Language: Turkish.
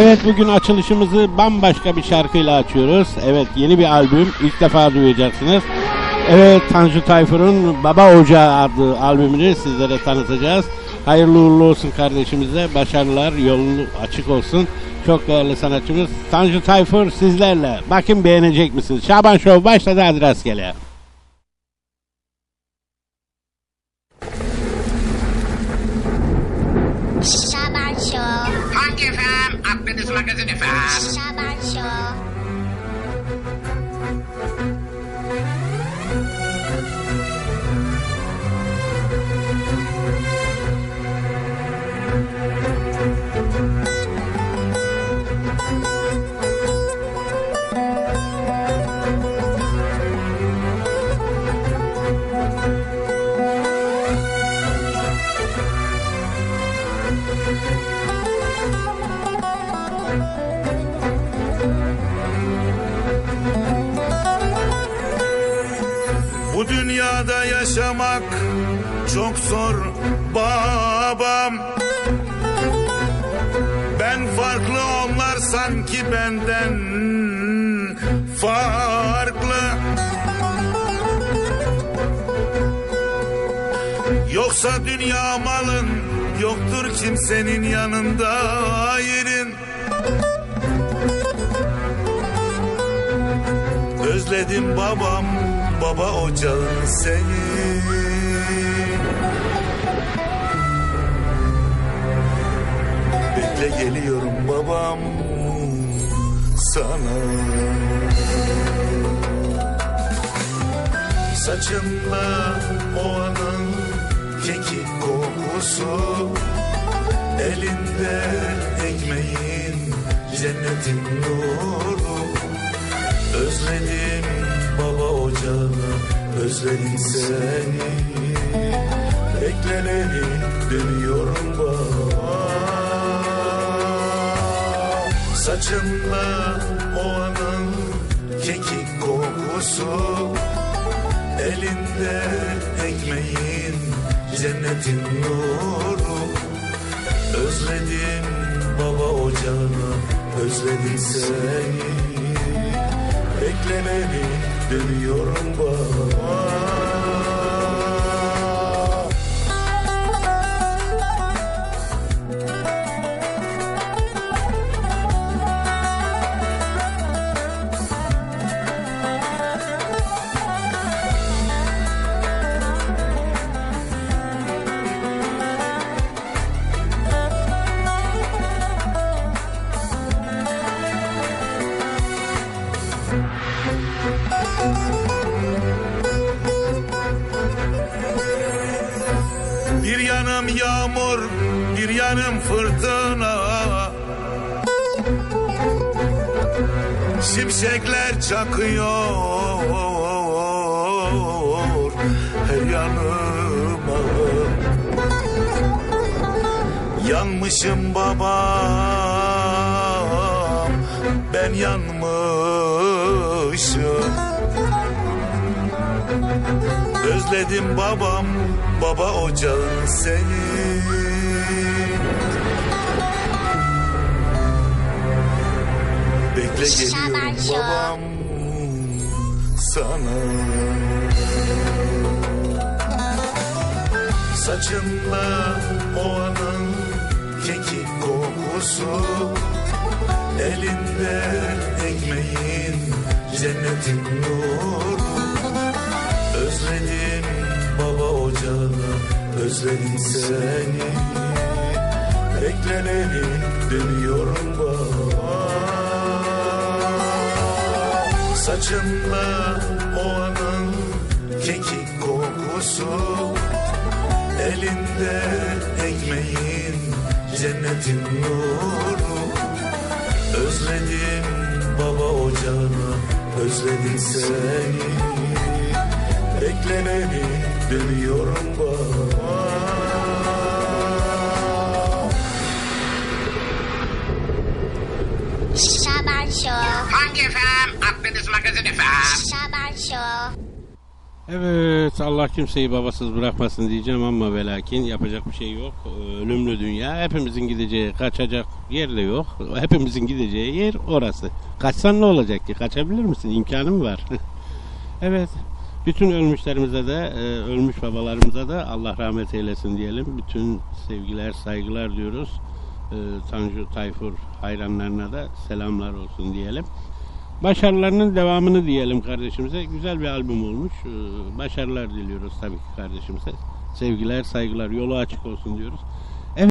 Evet bugün açılışımızı bambaşka bir şarkıyla açıyoruz. Evet yeni bir albüm ilk defa duyacaksınız. Evet Tanju Tayfur'un Baba Ocağı adlı albümünü sizlere tanıtacağız. Hayırlı uğurlu olsun kardeşimize. Başarılar yolunu açık olsun. Çok değerli sanatçımız Tanju Tayfur sizlerle. Bakın beğenecek misiniz? Şaban Show başladı hadi rastgele. Şaban? Akdeniz Magazin efendim. Şaban Show. Bu dünyada yaşamak çok zor babam. Ben farklı onlar sanki benden farklı. Yoksa dünya malın yoktur kimsenin yanında yerin. Özledim babam, baba ocağın seni. Bekle geliyorum babam sana. Saçımda o anın kekik kokusu Elinde ekmeğin cennetin nuru Özledim ocağını, özledim seni. Bekleneni dönüyorum baba. Saçımda o anın kekik kokusu. Elinde ekmeğin cennetin nuru. Özledim baba ocağını, özledim seni. Beklemeni dönüyorum baba. Yanım yağmur, bir yanım fırtına. Şimşekler çakıyor her yanıma. Yanmışım babam, ben yanmışım. Özledim babam, baba ocağın seni. Bekle geliyorum babam sana. Saçımda o anın kekik kokusu. Elinde ekmeğin cennetin nuru. Özledim seni. Bekleneni dönüyorum baba. Saçımda o anın kekik kokusu. Elinde ekmeğin cennetin nuru. Özledim baba ocağını, özledim seni. Bekleneni dönüyorum baba. Şaban Show. Hangi efendim? Akdeniz Magazin efendim. Şaban Show. Evet Allah kimseyi babasız bırakmasın diyeceğim ama ve lakin yapacak bir şey yok. Ee, Ölümlü dünya hepimizin gideceği kaçacak yer de yok. Hepimizin gideceği yer orası. Kaçsan ne olacak ki? Kaçabilir misin? İmkanı mı var? evet. Bütün ölmüşlerimize de, e, ölmüş babalarımıza da Allah rahmet eylesin diyelim. Bütün sevgiler, saygılar diyoruz. Ee, Tanju Tayfur hayranlarına da selamlar olsun diyelim. Başarılarının devamını diyelim kardeşimize. Güzel bir albüm olmuş. Ee, Başarılar diliyoruz tabii ki kardeşimize. Sevgiler, saygılar, yolu açık olsun diyoruz.